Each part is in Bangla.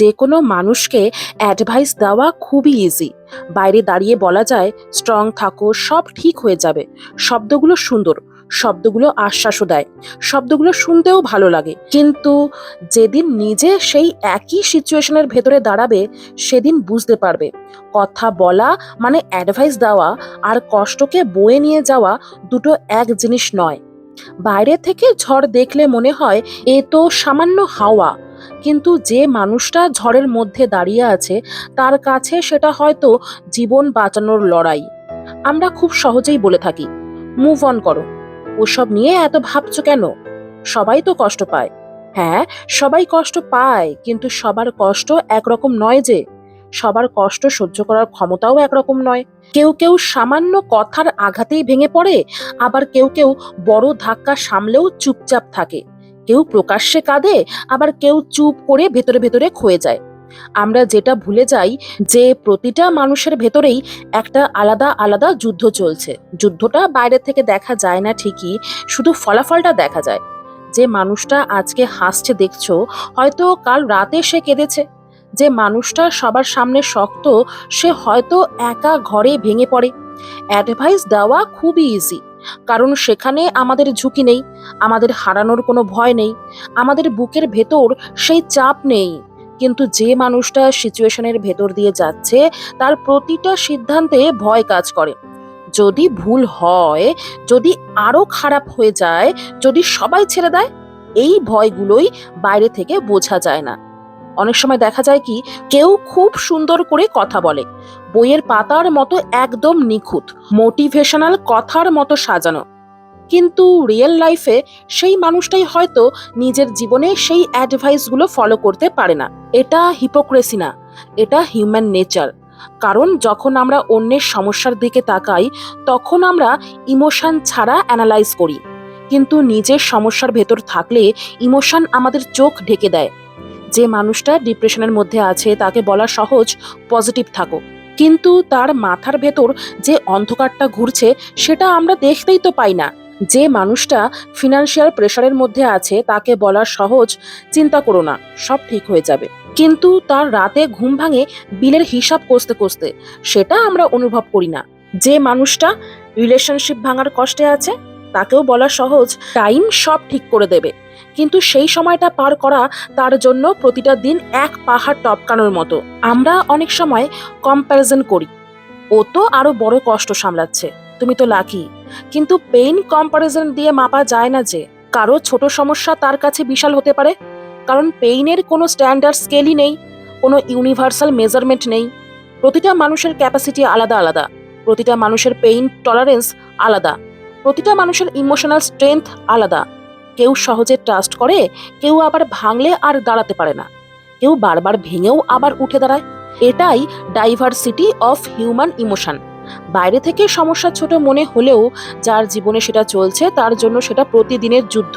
যে কোনো মানুষকে অ্যাডভাইস দেওয়া খুবই ইজি বাইরে দাঁড়িয়ে বলা যায় স্ট্রং থাকো, সব ঠিক হয়ে যাবে। শব্দগুলো সুন্দর, শব্দগুলো আশ্বাসও দেয়, শব্দগুলো শুনতেও ভালো লাগে। কিন্তু যেদিন নিজে সেই একই সিচুয়েশনের ভেতরে দাঁড়াবে, সেদিন বুঝতে পারবে, কথা বলা মানে অ্যাডভাইস দেওয়া আর কষ্টকে বয়ে নিয়ে যাওয়া দুটো এক জিনিস নয়। বাইরে থেকে ঝড় দেখলে মনে হয়, এ তো সামান্য হাওয়া। কিন্তু যে মানুষটা ঝড়ের মধ্যে দাঁড়িয়ে আছে, তার কাছে সেটা হয়তো জীবন বাঁচানোর লড়াই। আমরা খুব সহজেই বলে থাকি মুভ অন করো। ওসব নিয়ে এত ভাবছ কেন? সবাই তো কষ্ট পায়। হ্যাঁ সবাই কষ্ট পায়, কিন্তু সবার কষ্ট একরকম নয় যে। সবার কষ্ট সহ্য করার ক্ষমতাও একরকম নয়। কেউ কেউ সামান্য কথার আঘাতেই ভেঙে পড়ে, আবার কেউ কেউ বড় ধাক্কা সামলেও চুপচাপ থাকে। কেউ প্রকাশ্যে কাঁদে, আবার কেউ চুপ করে ভেতরে ভেতরে ক্ষয়ে যায়। আমরা যেটা ভুলে যাই, যে প্রতিটা মানুষের ভেতরেই একটা আলাদা আলাদা যুদ্ধ চলছে। যুদ্ধটা বাইরে থেকে দেখা যায় না ঠিকই, শুধু ফলাফলটা দেখা যায়। যে মানুষটা আজকে হাসছে দেখছ, হয়তো কাল রাতে সে কেঁদেছে। যে মানুষটা সবার সামনে শক্ত, সে হয়তো একা ঘরে ভেঙে পড়ে। অ্যাডভাইস দেওয়া খুবই ইজি কারণ সেখানে আমাদের ঝুঁকি নেই, আমাদের হারানোর কোনো ভয় নেই, আমাদের বুকের ভেতর সেই চাপ নেই। কিন্তু যে মানুষটা সিচুয়েশনের ভেতর দিয়ে যাচ্ছে, তার প্রতিটা সিদ্ধান্তে ভয় কাজ করে। যদি ভুল হয়, যদি আরও খারাপ হয়ে যায়, যদি সবাই ছেড়ে দেয়, এই ভয়গুলোই বাইরে থেকে বোঝা যায় না। অনেক সময় দেখা যায় কি, কেউ খুব সুন্দর করে কথা বলে। বইয়ের পাতার মতো একদম নিখুঁত, মোটিভেশনাল কথার মতো সাজানো। কিন্তু রিয়েল লাইফে সেই মানুষটাই হয়তো নিজের জীবনে সেই অ্যাডভাইসগুলো ফলো করতে পারে না। এটা হিপোক্রেসি না, এটা হিউম্যান নেচার। কারণ যখন আমরা অন্যের সমস্যার দিকে তাকাই, তখন আমরা ইমোশন ছাড়া অ্যানালাইজ করি। কিন্তু নিজের সমস্যার ভেতর থাকলে ইমোশন আমাদের চোখ ঢেকে দেয়। যে মানুষটা ডিপ্রেশনের মধ্যে আছে, তাকে বলা সহজ পজিটিভ থাকো। কিন্তু তার মাথার ভেতর যে অন্ধকারটা ঘুরছে, সেটা আমরা দেখতেই তো পাই না। যে মানুষটা ফিনান্সিয়াল প্রেশারের মধ্যে আছে, তাকে বলা সহজ, চিন্তা করো না, সব ঠিক হয়ে যাবে। কিন্তু তার রাতে ঘুম ভাঙে বিলের হিসাব কষতে কষতে, সেটা আমরা অনুভব করি না। যে মানুষটা রিলেশনশিপ ভাঙার কষ্টে আছে, তাকেও বলা সহজ টাইম সব ঠিক করে দেবে। কিন্তু সেই সময়টা পার করা তার জন্য প্রতিটা দিন এক পাহাড় টপকানোর মতো। আমরা অনেক সময় কম্প্যারিজন করি। ও তো আরও বড় কষ্ট সামলাচ্ছে। তুমি তো লাকি কিন্তু পেইন কম্পারিজন দিয়ে মাপা যায় না যে, কারও ছোট সমস্যা তার কাছে বিশাল হতে পারে। কারণ পেইনের কোনো স্ট্যান্ডার্ড স্কেলই নেই, কোনো ইউনিভার্সাল মেজারমেন্ট নেই। প্রতিটা মানুষের ক্যাপাসিটি আলাদা আলাদা। প্রতিটা মানুষের পেইন টলারেন্স আলাদা। প্রতিটা মানুষের ইমোশনাল স্ট্রেংথ আলাদা। কেউ সহজে ট্রাস্ট করে, কেউ আবার ভাঙলে আর দাঁড়াতে পারে না। কেউ বারবার ভেঙেও আবার উঠে দাঁড়ায়। এটাই ডাইভার্সিটি অফ হিউম্যান ইমোশন বাইরে থেকে সমস্যা ছোট মনে হলেও যার জীবনে সেটা চলছে, তার জন্য সেটা প্রতিদিনের যুদ্ধ।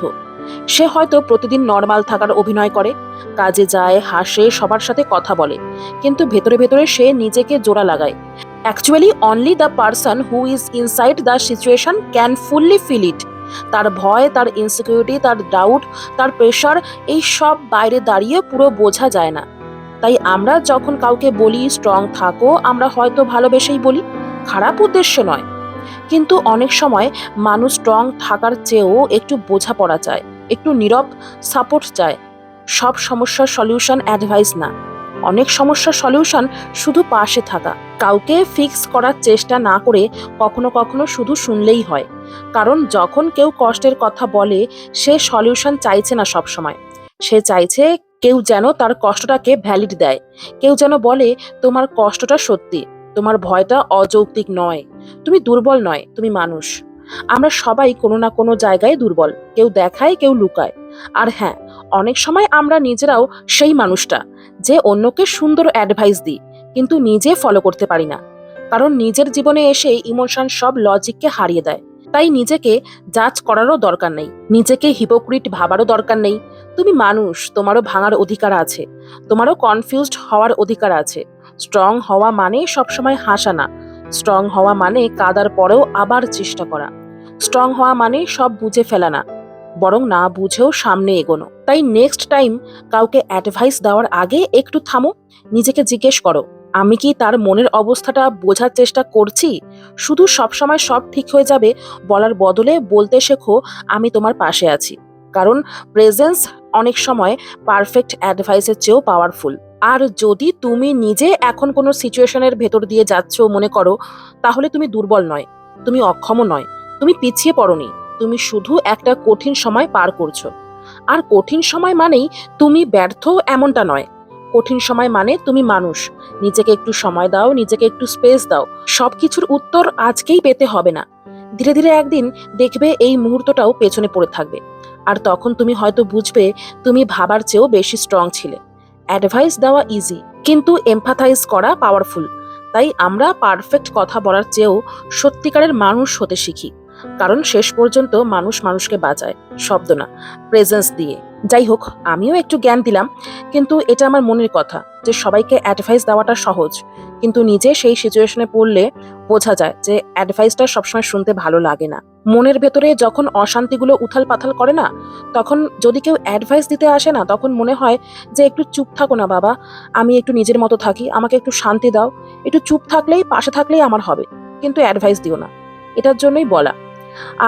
সে হয়তো প্রতিদিন নর্মাল থাকার অভিনয় করে, কাজে যায়, হাসে, সবার সাথে কথা বলে, কিন্তু ভেতরে ভেতরে সে নিজেকে জোড়া লাগায়। Actually only the person who is inside the situation can fully feel it তার ভয়, তার ইনসিকিউরিটি তার ডাউট তার প্রেশার এই সব বাইরে দাঁড়িয়ে পুরো বোঝা যায় না। তাই আমরা যখন কাউকে বলি, স্ট্রং থাকো, আমরা হয়তো ভালোবেসেই বলি, খারাপ উদ্দেশ্য নয়। কিন্তু অনেক সময় মানুষ স্ট্রং থাকার চেয়েও একটু বোঝাপড়া চায়, একটু নীরব সাপোর্ট চায়। সব সমস্যার সলিউশন অ্যাডভাইস না। অনেক সমস্যার সলিউশন শুধু পাশে থাকা। কাউকে ফিক্স করার চেষ্টা না করে কখনো কখনো শুধু শুনলেই হয়। কারণ যখন কেউ কষ্টের কথা বলে, সে সলিউশন চাইছে না সব সময় সে চাইছে কেউ যেন তার কষ্টটাকে ভ্যালিড দেয়। কেউ যেন বলে, তোমার কষ্টটা সত্যি, তোমার ভয়টা অযৌক্তিক নয়। তুমি দুর্বল নয়, তুমি মানুষ। আমরা সবাই কোনো না কোনো জায়গায় দুর্বল। কেউ দেখায়, কেউ লুকায়। আর হ্যাঁ অনেক সময় আমরা নিজেরাও সেই মানুষটা। যে অন্যকে সুন্দর অ্যাডভাইস দিই, কিন্তু নিজে ফলো করতে পারি না। কারণ নিজের জীবনে এসে ইমোশন সব লজিককে হারিয়ে দেয়। তাই নিজেকে জাজ করারও দরকার নেই। নিজেকে হিপোক্রিট ভাবারও দরকার নেই। তুমি মানুষ, তোমারও ভাঙার অধিকার আছে। তোমারও কনফিউজড হওয়ার অধিকার আছে। স্ট্রং হওয়া মানে সবসময় হাসা না। স্ট্রং হওয়া মানে কাদার পরেও আবার চেষ্টা করা। স্ট্রং হওয়া মানে সব বুঝে ফেলা না। বরং না বুঝেও সামনে এগোনো। তাই নেক্সট টাইম কাউকে অ্যাডভাইস দেওয়ার আগে একটু থামো, নিজেকে জিজ্ঞেস করো, আমি কি তার মনের অবস্থাটা বোঝার চেষ্টা করছি? শুধু সবসময় সব ঠিক হয়ে যাবে বলার বদলে বলতে শেখো, আমি তোমার পাশে আছি। কারণ প্রেজেন্স অনেক সময় পারফেক্ট অ্যাডভাইসের চেয়েও পাওয়ারফুল আর যদি তুমি নিজে এখন কোনো সিচুয়েশনের ভেতর দিয়ে যাচ্ছ মনে করো, তাহলে তুমি দুর্বল নয়, তুমি অক্ষমও নয়, তুমি পিছিয়ে পড়নি। তুমি শুধু একটা কঠিন সময় পার করছ। আর কঠিন সময় মানেই তুমি ব্যর্থ এমনটা নয়। কঠিন সময় মানে তুমি মানুষ। নিজেকে একটু সময় দাও, নিজেকে একটু স্পেস দাও। সব কিছুর উত্তর আজকেই পেতে হবে না। ধীরে ধীরে একদিন দেখবে এই মুহূর্তটাও পেছনে পড়ে থাকবে। আর তখন তুমি হয়তো বুঝবে তুমি ভাবার চেয়েও বেশি স্ট্রং ছিলে। অ্যাডভাইস দেওয়া ইজি কিন্তু এমফাথাইজ করা পাওয়ারফুল তাই আমরা পারফেক্ট কথা বলার চেয়েও সত্যিকারের মানুষ হতে শিখি। কারণ শেষ পর্যন্ত মানুষ মানুষকে বাঁচায়, শব্দ না প্রেজেন্স দিয়ে। যাই হোক, আমিও একটু জ্ঞান দিলাম, কিন্তু এটা আমার মনের কথা যে সবাইকে অ্যাডভাইস দেওয়াটা সহজ। কিন্তু নিজে সেই সিচুয়েশনে পড়লে বোঝা যায় যে অ্যাডভাইসটা সবসময় শুনতে ভালো লাগে না। মনের ভেতরে যখন অশান্তিগুলো উথাল পাথাল করে না, তখন যদি কেউ অ্যাডভাইস দিতে আসে না, তখন মনে হয় যে একটু চুপ থাকো না বাবা, আমি একটু নিজের মতো থাকি, আমাকে একটু শান্তি দাও। একটু চুপ থাকলেই, পাশে থাকলেই আমার হবে, কিন্তু অ্যাডভাইস দিও না। এটার জন্যই বলা।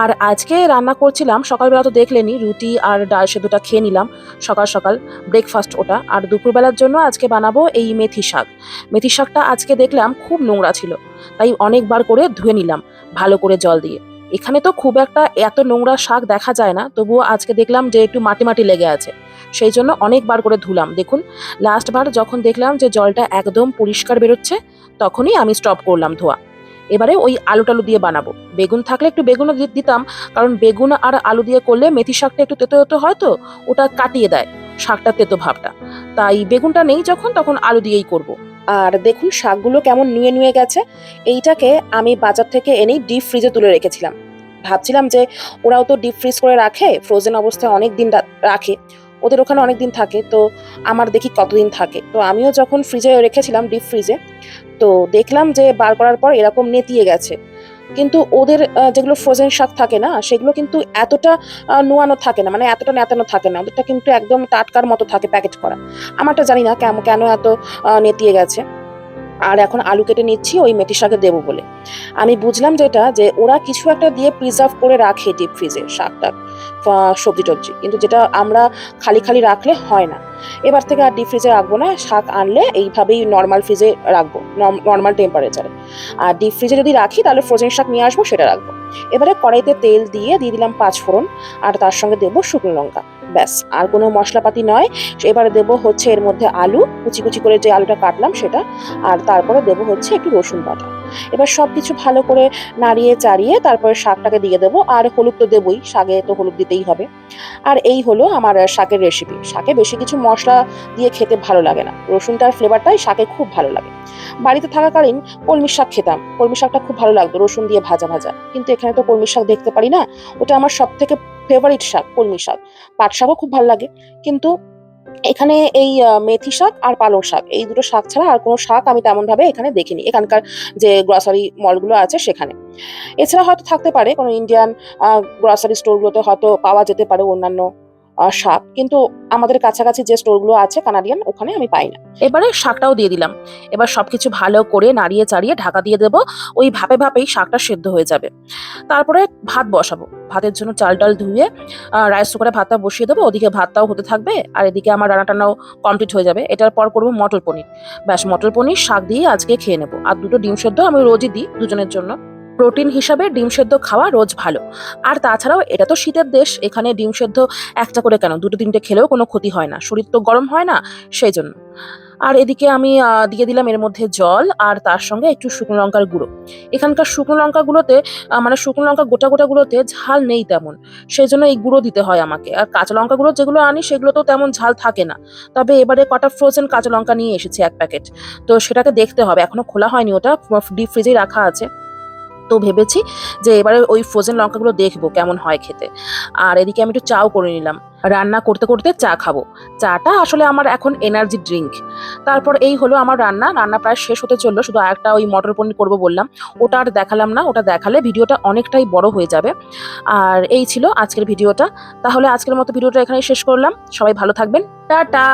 আর আজকে রান্না করছিলাম, সকালবেলা তো দেখলেনি, রুটি আর ডাল সেদ্ধটা খেয়ে নিলাম, সকাল সকাল ব্রেকফাস্ট ওটা। আর দুপুরবেলার জন্য আজকে বানাবো এই মেথি শাক। মেথি শাকটা আজকে দেখলাম খুব নোংরা ছিল, তাই অনেকবার করে ধুয়ে নিলাম, ভালো করে জল দিয়ে। এখানে তো খুব একটা এত নোংরা শাক দেখা যায় না, তবুও আজকে দেখলাম যে একটু মাটি মাটি লেগে আছে। সেই জন্য অনেকবার করে ধুলাম, দেখুন। লাস্টবার যখন দেখলাম যে জলটা একদম পরিষ্কার বেরোচ্ছে, তখনই আমি স্টপ করলাম ধোয়া। এবারে ওই আলু টালু দিয়ে বানাবো। বেগুন থাকলে একটু বেগুনও দিতাম, কারণ বেগুন আর আলু দিয়ে করলে মেথি শাকটা একটু তেতো তেতো হয় তো, ওটা কাটিয়ে দেয় শাকটা তেতো ভাবটা। তাই বেগুনটা নেই যখন, তখন আলু দিয়েই করব। আর দেখুন শাকগুলো কেমন নুয়ে নুয়ে গেছে। এইটাকে আমি বাজার থেকে এনেই ডিপ ফ্রিজে তুলে রেখেছিলাম। ভাবছিলাম যে ওরাও তো ডিপ ফ্রিজ করে রাখে ফ্রোজেন অবস্থায় অনেক দিন রাখে। ওদের ওখানে অনেক দিন থাকে, তো আমার দেখি কতদিন থাকে। তো আমিও যখন ফ্রিজে রেখেছিলাম ডিপ ফ্রিজে তো দেখলাম যে বার করার পর এরকম নেতিয়ে গেছে। কিন্তু ওদের যেগুলো ফ্রোজেন শাক থাকে না, সেগুলো কিন্তু এতটা নোয়ানো থাকে না মানে এতটা নেতানো থাকে না, ওদেরটা কিন্তু একদম টাটকার মতো থাকে প্যাকেট করা। আমারটা জানি না কেন কেন এত নেতিয়ে গেছে। আর এখন আলু কেটে নিচ্ছি, ওই মেথি শাকে দেবো বলে। আমি বুঝলাম যেটা যে ওরা কিছু একটা দিয়ে প্রিজার্ভ করে রাখে ডিপ ফ্রিজে শাকটা সবজি টবজি। কিন্তু যেটা আমরা খালি খালি রাখলে হয় না। এবার থেকে আর ডিপ ফ্রিজে রাখব না, শাক আনলে এইভাবেই নর্মাল ফ্রিজে রাখব নর্মাল টেম্পারেচারে আর ডিপ ফ্রিজে যদি রাখি, তাহলে ফ্রোজেন শাক নিয়ে আসব, সেটা রাখব। এবারে কড়াইতে তেল দিয়ে দিয়ে দিলাম পাঁচ ফোড়ন আর তার সঙ্গে দেবো শুকনো লঙ্কা। ব্যাস, আর কোনো মশলাপাতি নয়। এবারে দেবো হচ্ছে এর মধ্যে আলু, কুচি কুচি করে যে আলুটা কাটলাম সেটা, আর তারপরে দেবো হচ্ছে একটু রসুন বাটা। এবার সব কিছু ভালো করে নাড়িয়ে চাড়িয়ে তারপরে শাকটাকে দিয়ে দেবো, আর হলুদ তো দেবই, শাকে তো হলুদ দিতেই হবে। আর এই হলো আমার শাকের রেসিপি শাকে বেশি কিছু মশলা দিয়ে খেতে ভালো লাগে না। রসুনটার ফ্লেভারটাই শাকে খুব ভালো লাগে। বাড়িতে থাকাকালীন কলমি শাক খেতাম। কলমি শাকটা খুব ভালো লাগতো, রসুন দিয়ে ভাজা ভাজা। কিন্তু এখানে তো কলমি শাক দেখতে পারি না। ওটা আমার সব থেকে ফেভারিট শাক, কলমি শাক। পাট শাকও খুব ভালো লাগে। কিন্তু এখানে এই মেথি শাক আর পালং শাক, এই দুটো শাক ছাড়া আর কোনো শাক আমি তেমনভাবে এখানে দেখিনি। এখানকার যে গ্রসারি মলগুলো আছে সেখানে। এছাড়া হয়তো থাকতে পারে কোনো ইন্ডিয়ান গ্রসারি স্টোরগুলোতে হয়তো পাওয়া যেতে পারে অন্যান্য শাক কিন্তু আমাদের কাছাকাছি যে স্টোরগুলো আছে, কানাডিয়ান, ওখানে আমি পাই না। এবারে শাকটাও দিয়ে দিলাম। এবার সবকিছু ভালো করে নাড়িয়ে চাড়িয়ে ঢাকা দিয়ে দেবো। ওই ভাপে ভাপেই শাকটা সেদ্ধ হয়ে যাবে। তারপরে ভাত বসাবো। ভাতের জন্য চাল ডাল ধুয়ে রাইস কুকারে ভাতটা বসিয়ে দেবো। ওদিকে ভাতটাও হতে থাকবে। আর এদিকে আমার রান্না টান্নাও কমপ্লিট হয়ে যাবে। এটার পর করব মটর পনির। ব্যাস, মটর পনির, শাক দিয়ে আজকে খেয়ে নেব। আর দুটো ডিম সেদ্ধ আমি রোজই দিই দুজনের জন্য। প্রোটিন হিসাবে ডিম সেদ্ধ খাওয়া রোজ ভালো। আর তাছাড়াও এটা তো শীতের দেশ, এখানে ডিম সেদ্ধ একটা করে কেন? দুটো তিনটে খেলেও কোনো ক্ষতি হয় না, শরীর তো গরম হয় না সেই জন্য আর এদিকে আমি দিয়ে দিলাম এর মধ্যে জল আর তার সঙ্গে একটু শুকনো লঙ্কার গুঁড়ো। এখানকার শুকনো লঙ্কাগুলোতে মানে শুকনো লঙ্কা গোটা গোটাগুলোতে ঝাল নেই তেমন সেই জন্য এই গুঁড়ো দিতে হয় আমাকে। আর কাঁচা লঙ্কাগুলো যেগুলো আনি সেগুলো তো তেমন ঝাল থাকে না। তবে এবারে কটা ফ্রোজেন কাঁচা লঙ্কা নিয়ে এসেছি এক প্যাকেট। তো সেটাকে দেখতে হবে, এখনও খোলা হয়নি ওটা ডিপ ফ্রিজেই রাখা আছে। তো ভেবেছি যে এবারে ওই ফ্রোজেন লঙ্কাগুলো দেখব কেমন হয় খেতে। আর এদিকে আমি একটু চাও করে নিলাম। রান্না করতে করতে চা খাব। চাটা আসলে আমার এখন এনার্জি ড্রিঙ্ক তারপর এই হলো আমার রান্না। রান্না প্রায় শেষ হতে চলল। শুধু একটা ওই মটর পনির করব বললাম। ওটা আর দেখালাম না। ওটা দেখালে ভিডিওটা অনেকটাই বড় হয়ে যাবে। আর এই ছিল আজকের ভিডিওটা। তাহলে আজকের মতো ভিডিওটা এখানেই শেষ করলাম। সবাই ভালো থাকবেন। টাটা!